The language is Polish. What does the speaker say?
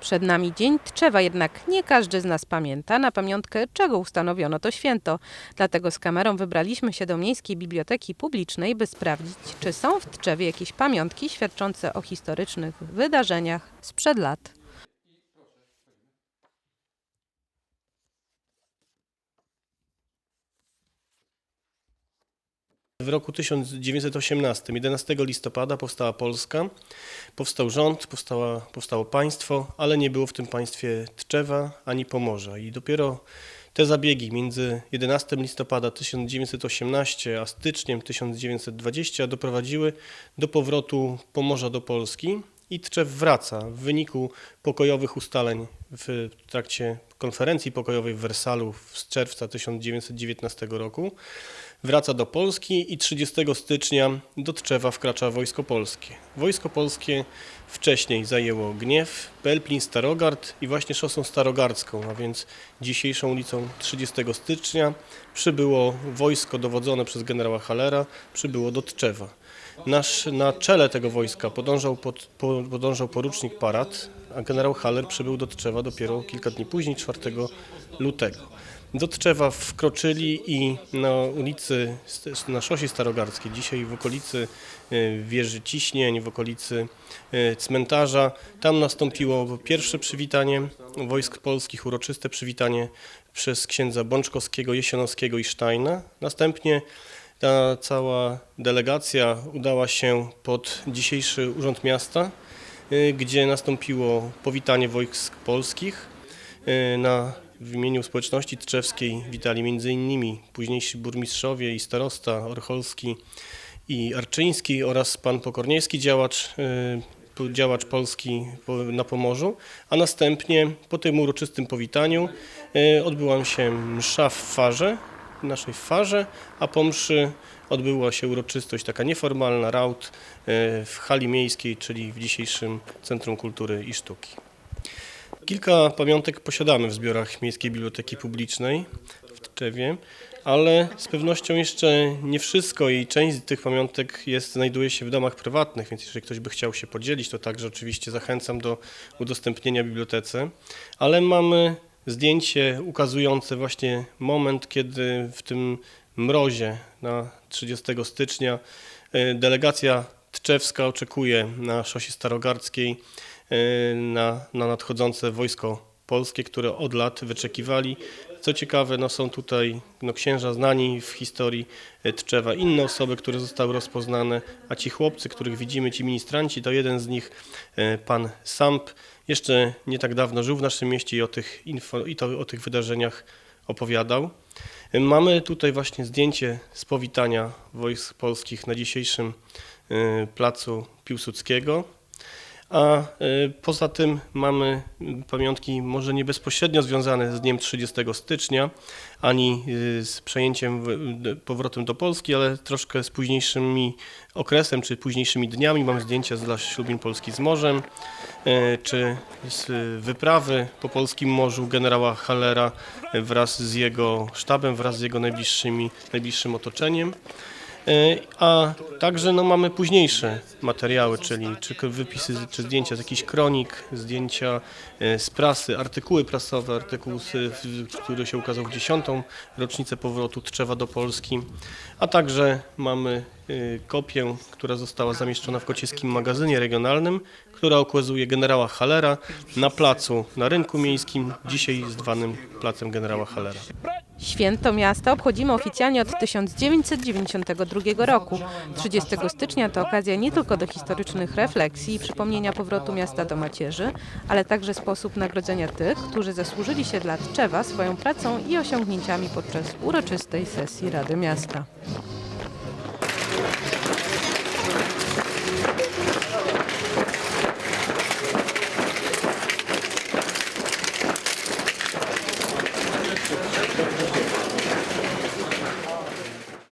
Przed nami Dzień Tczewa, jednak nie każdy z nas pamięta, na pamiątkę czego ustanowiono to święto. Dlatego z kamerą wybraliśmy się do Miejskiej Biblioteki Publicznej, by sprawdzić, czy są w Tczewie jakieś pamiątki świadczące o historycznych wydarzeniach sprzed lat. W roku 1918, 11 listopada powstała Polska, powstał rząd, powstała, powstało państwo, ale nie było w tym państwie Tczewa ani Pomorza. I dopiero te zabiegi między 11 listopada 1918 a styczniem 1920 doprowadziły do powrotu Pomorza do Polski i Tczew wraca w wyniku pokojowych ustaleń w trakcie konferencji pokojowej w Wersalu z czerwca 1919 roku. Wraca do Polski i 30 stycznia do Tczewa wkracza Wojsko Polskie. Wojsko Polskie wcześniej zajęło Gniew, Pelplin, Starogard i właśnie szosą starogardzką, a więc dzisiejszą ulicą 30 stycznia przybyło wojsko dowodzone przez generała Halera, przybyło do Tczewa. Nasz, na czele tego wojska podążał, pod, po, podążał porucznik Parat, a generał Haller przybył do Tczewa dopiero kilka dni później, 4 lutego. Do Tczewa wkroczyli i na ulicy, na szosie starogardzkiej, dzisiaj w okolicy e, wieży Ciśnień, w okolicy e, cmentarza, tam nastąpiło pierwsze przywitanie wojsk polskich, uroczyste przywitanie przez księdza Bączkowskiego, Jesionowskiego i Steina. Następnie ta cała delegacja udała się pod dzisiejszy Urząd Miasta, y, gdzie nastąpiło powitanie wojsk polskich. Na, w imieniu społeczności tczewskiej witali m.in. późniejsi burmistrzowie i starosta Orcholski i Arczyński oraz pan Pokorniewski, działacz, y, działacz polski po- na Pomorzu, a następnie po tym uroczystym powitaniu y, odbyła się msza w farze, w naszej farze, a po mszy odbyła się uroczystość taka nieformalna, raut y, w hali miejskiej, czyli w dzisiejszym Centrum Kultury i Sztuki. Kilka pamiątek posiadamy w zbiorach Miejskiej Biblioteki Publicznej w Tczewie, ale z pewnością jeszcze nie wszystko i część z tych pamiątek jest, znajduje się w domach prywatnych, więc jeżeli ktoś by chciał się podzielić, to także oczywiście zachęcam do udostępnienia bibliotece. Ale mamy zdjęcie ukazujące właśnie moment, kiedy w tym mrozie na 30 stycznia y, delegacja tczewska oczekuje na szosie starogardzkiej na, na nadchodzące wojsko polskie, które od lat wyczekiwali. Co ciekawe, no są tutaj no, księża znani w historii y, Tczewa, inne osoby, które zostały rozpoznane, a ci chłopcy, których widzimy, ci ministranci, to jeden z nich, y, pan Samp, jeszcze nie tak dawno żył w naszym mieście i o tych, info, i to, o tych wydarzeniach opowiadał. Y, Mamy tutaj właśnie zdjęcie z powitania wojsk polskich na dzisiejszym y, placu Piłsudskiego. A y, poza tym mamy pamiątki może nie bezpośrednio związane z dniem 30 stycznia, ani y, z przejęciem, powrotem do Polski, ale troszkę z późniejszymi okresem, czy późniejszymi dniami. Mamy zdjęcia dla ślubin Polski z morzem, y, czy z wyprawy po polskim morzu generała Hallera wraz z jego sztabem, wraz z jego najbliższymi, najbliższym otoczeniem. E, A także no, mamy późniejsze materiały, czyli czy wypisy, czy zdjęcia z jakichś kronik, zdjęcia e, z prasy, artykuły prasowe, artykuł, który się ukazał w dziesiątą rocznicę powrotu Tczewa do Polski, a także mamy e, kopię, która została zamieszczona w kocieskim magazynie regionalnym, która ukazuje generała Hallera na placu, na rynku miejskim, dzisiaj zwanym Placem Generała Hallera. Święto miasta obchodzimy oficjalnie od 1992 roku. 30 stycznia to okazja nie tylko do historycznych refleksji i przypomnienia powrotu miasta do macierzy, ale także sposób nagrodzenia tych, którzy zasłużyli się dla Tczewa swoją pracą i osiągnięciami podczas uroczystej sesji Rady Miasta.